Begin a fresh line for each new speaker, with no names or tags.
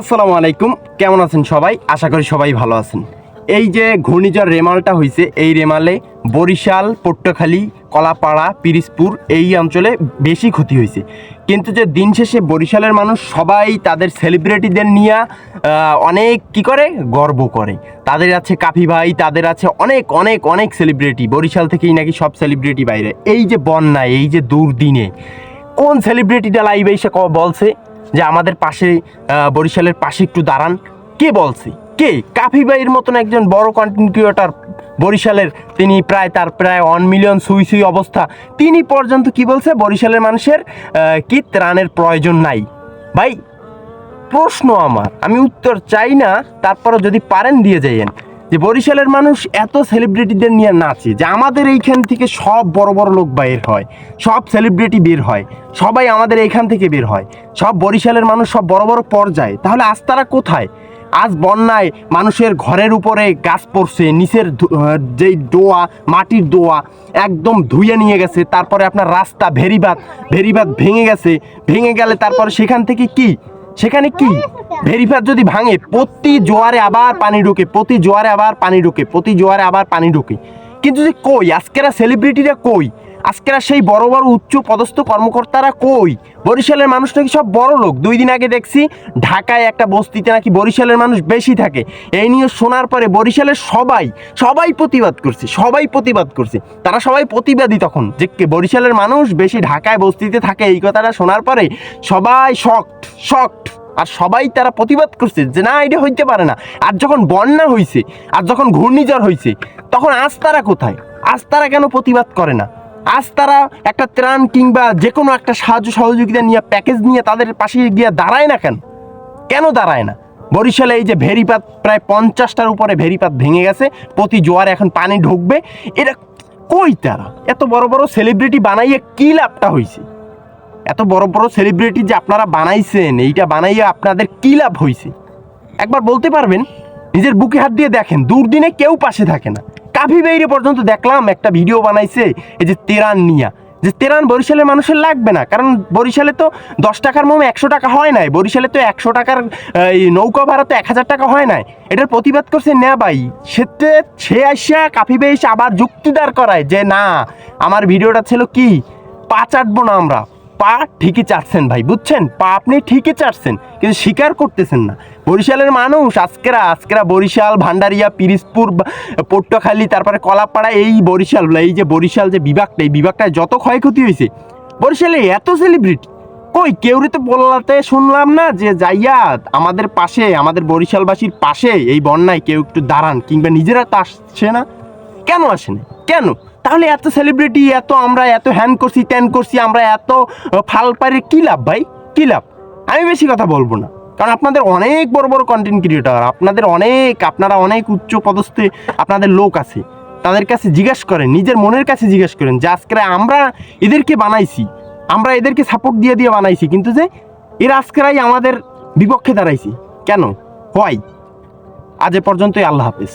আসসালামু আলাইকুম। কেমন আছেন সবাই? আশা করি সবাই ভালো আছেন। এই যে ঘূর্ণিঝড় রেমালটা হয়েছে এই রেমালে বরিশাল, পট্টখালী, কলাপাড়া, পিরিজপুর এই অঞ্চলে বেশি ক্ষতি হয়েছে কিন্তু যে দিন শেষে বরিশালের মানুষ সবাই তাদের সেলিব্রিটিদের নিয়ে অনেক কি করে? গর্ব করে। তাদের আছে কাফি ভাই, তাদের আছে অনেক অনেক অনেক সেলিব্রিটি বরিশাল থেকেই নাকি সব সেলিব্রিটি বাইরে। এই যে বন্যায়, এই যে দুর্দিনে, কোন সেলিব্রিটিটা লাইভে এসে বলছে? যে আমাদের পাশে বরিশালের পাশে একটু দাঁড়ান। কে বলছে? কে? কাফি ভাইয়ের মতন একজন বড় কন্টেন্ট ক্রিয়েটর বরিশালের, তিনি প্রায় তার প্রায় ওয়ান মিলিয়ন সুই সুই অবস্থা। তিনি পর্যন্ত কি বলছে? বরিশালের মানুষের কি ত্রাণের প্রয়োজন নাই। ভাই, প্রশ্ন আমার, আমি উত্তর চাই না, তারপরও যদি পারেন দিয়ে যাইয়েন। যে বরিশালের মানুষ এত সেলিব্রিটিদের নিয়ে নাচে যে আমাদের এইখান থেকে সব বড় বড় লোক বের হয়, সব সেলিব্রিটি বের হয়, সবাই আমাদের এইখান থেকে বের হয়, সব বরিশালের মানুষ সব বড় বড় পর্যায়ে, তাহলে আজ তারা কোথায়? আজ বন্যায় মানুষের ঘরের উপরে গাছ পড়ছে, নিচের যেই দোয়া, মাটির দোয়া একদম ধুয়ে নিয়ে গেছে, তারপরে আপনার রাস্তা ভেরিবাদ ভেরিবাদ ভেঙে গেছে, ভেঙে গেলে তারপরে সেখান থেকে কি? সেখানে কি? ভেরিফার যদি ভাঙে, প্রতি জোয়ারে আবার পানি ঢোকে, প্রতি জোয়ারে আবার পানি ঢোকে, প্রতি জোয়ারে আবার পানি ঢোকে। কিন্তু যে কই? আজকেরা সেলিব্রিটিরা কই? আজকেরা সেই বড় বড় উচ্চ পদস্থ কর্মকর্তারা কই? বরিশালের মানুষ নাকি সব বড় লোক? দুই দিন আগে দেখছি ঢাকায় একটা বস্তিতে নাকি বরিশালের মানুষ বেশি থাকে। এই নিয়ে শোনার পরে বরিশালের সবাই সবাই প্রতিবাদ করছে, সবাই প্রতিবাদ করছে। তারা সবাই প্রতিবাদী তখন। যে বরিশালের মানুষ বেশি ঢাকায় বস্তিতে থাকে এই কথাটা শোনার পরে সবাই শকড শকড আর সবাই তারা প্রতিবাদ করছে যে না, এটা হইতে পারে না। আর যখন বন্যা হইছে, আর যখন ঘূর্ণিঝড় হইছে, তখন আজ তারা কোথায়? আজ তারা কেন প্রতিবাদ করে না? আজ তারা একটা ত্রাণ কিংবা যে কোনো একটা সাহায্য সহযোগিতা নিয়ে প্যাকেজ নিয়ে তাদের পাশে গিয়ে দাঁড়ায় না কেন? কেন দাঁড়ায় না? বরিশালে এই যে ভেরিপাত, প্রায় পঞ্চাশটার উপরে ভেরিপাত ভেঙে গেছে, প্রতি জোয়ারে এখন পানি ঢুকবে। এটা কই তারা? এত বড় বড় সেলিব্রিটি বানাইয়ে কি লাভটা হয়েছে এত বড় বড় সেলিব্রিটি যে আপনারা বানাইছেন, এইটা বানাইয়ে আপনাদের কি লাভ হয়েছে একবার বলতে পারবেন, নিজের বুকে হাত দিয়ে দেখেন, দুর্দিনে কেউ পাশে থাকে না। কাফি বেইরে পর্যন্ত দেখলাম একটা ভিডিও বানাইছে, এই যে তেরান নিয়া। যে তেরান বরিশালের মানুষের লাগবে না, কারণ বরিশালে তো দশ টাকার মোমে একশো টাকা হয় নাই, বরিশালে তো একশো টাকার এই নৌকা ভাড়া তো এক হাজার টাকা হয় নাই। এটার প্রতিবাদ করছে না ভাই সেতে সে আসিয়া কাফি বে এসে আবার যুক্তিদার করায় যে না, আমার ভিডিওটা ছিল কি পা চাটবো না আমরা। পা ঠিকই চাটছেন ভাই, বুঝছেন? পা আপনি ঠিকই চাটছেন, কিন্তু স্বীকার করতেছেন না। বরিশালের মানুষ আজকেরা আজকেরা বরিশাল, ভান্ডারিয়া, পিরিজপুর, বা- পট্টখালী, তারপরে কলাপাড়া, এই বরিশাল এই যে বরিশাল যে বিভাগটা, এই বিভাগটায় যত ক্ষয়ক্ষতি হয়েছে, বরিশালে এত সেলিব্রিটি কই কেউরি তো বললাতে শুনলাম না যে যাইয়া আমাদের পাশে, আমাদের বরিশালবাসীর পাশে এই বন্যায় কেউ একটু দাঁড়ান, কিংবা নিজেরা তো আসছে না। কেন আসেনি? কেন? তাহলে এত সেলিব্রিটি এত আমরা, এত হ্যান করছি ত্যান করছি, আমরা এত ফাল পারে কী লাভ ভাই? কী লাভ? আমি বেশি কথা বলব না। কারণ আপনাদের অনেক বড় বড় কন্টেন্ট ক্রিয়েটার আপনাদের অনেক, আপনারা অনেক উচ্চ পদস্থে আপনাদের লোক আছে। তাদের কাছে জিজ্ঞেস করেন, নিজের মনের কাছে জিজ্ঞেস করেন যে, আজকে আমরা এদেরকে বানাইছি, আমরা এদেরকে সাপোর্ট দিয়ে দিয়ে বানাইছি, কিন্তু যে, এরা আজকেরাই আমাদের বিপক্ষে দাঁড়াইছি। কেন? হয় আজ এ পর্যন্তই আল্লাহ হাফেজ।